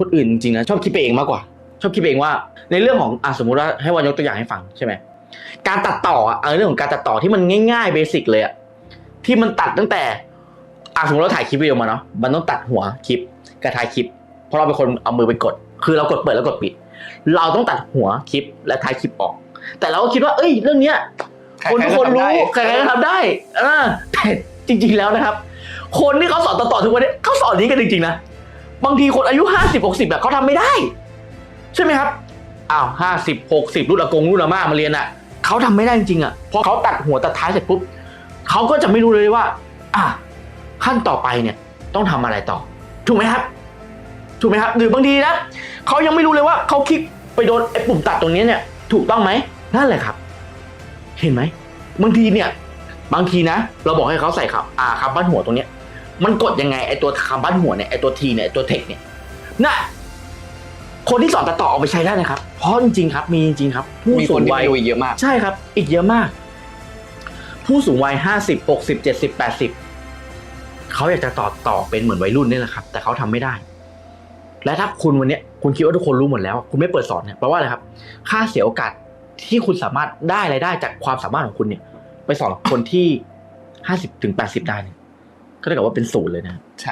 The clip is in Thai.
คนอื่นจริงๆนะชอบคิดไปเองมากกว่า ชอบคิดไปเองว่าในเรื่องของอะสมมุติว่าให้วันยกตัวอย่างให้ฟังใช่ไหมการตัดต่ออะเออเรื่องของการตัดต่อที่มันง่ายๆเบสิกเลยอะที่มันตัดตั้งแต่อะสมมติเราถ่ายคลิปวิดีโอมาเนาะมันต้องตัดหัวคลิปกับถ่ายคลิป เพราะเราเป็นคนเอามือไปกด คือเรากดเปิดแล้วกดปิด เราต้องตัดหัวคลิปและท้ายคลิปออก แต่เราก็คิดว่า เอ้ย เรื่องเนี้ยคนทุกคนรู้ใครๆก็ทำได้เออแต่จริง ๆแล้วนะครับ คนที่เขาสอนต่อๆทุกวันนี้เขาสอนนี้กันจริงๆนะ บางทีคนอายุห้าสิบหกสิบแบบเขาทำไม่ได้ ใช่ไหมครับอ้าวห้าสิบหกสิบรุ่นอากงรุ่นอาม่ามาเรียนอะเขาทำไม่ได้จริงๆอะพอเขาตัดหัวตัดท้ายเสร็จปุ๊บเขาก็จะไม่รู้เลยว่า อะขั้นต่อไปเนี่ยต้องทำอะไรต่อ ถูกไหมครับ ถูกไหมครับหรือบางทีนะเขายังไม่รู้เลยว่าเขาคลิกไปโดนไอ้ปุ่มตัดตรงนี้เนี่ย ถูกต้องไหมนั่นแหละครับ เห็นไหมบางทีเนี่ย บางทีนะ เราบอกให้เขาใส่ครับอ่าคำบ้านหัวตรงเนี้ย มันกดยังไงไอตัวคำบ้านหัวเนี่ยไอตัวทีเนี่ยไอตัวเทคเนี่ยน่ะคนที่สอนตัดต่อเอาไปใช้ได้นะครับ เพราะจริงๆครับ มีจริงๆครับ ผู้มีสูคนงที่วัย ไม่รู้อีกเยอะมาก ใช่ครับ อีกเยอะมาก ผู้สูงวัยห้าสิบหกสิบเจ็ดสิบแปดสิบเขาอยากจะต่อต่อเป็นเหมือนวัยรุ่นนี่แหละครับ แต่เขาทำไม่ได้ และถ้าคุณวันเนี้ยคุณคิดว่าทุกคนรู้หมดแล้ว คุณไม่เปิดสอนเนี่ยแปลว่าอะไรครับ ค่าเสียโอกาสที่คุณสามารถได้รายได้จากความสามารถของคุณเนี่ย ไปสอนคนที่ห้าสิบถึงแปดสิบได้เนี่ย ก็เท่ากับว่าเป็นศูนย์เลยนะใช่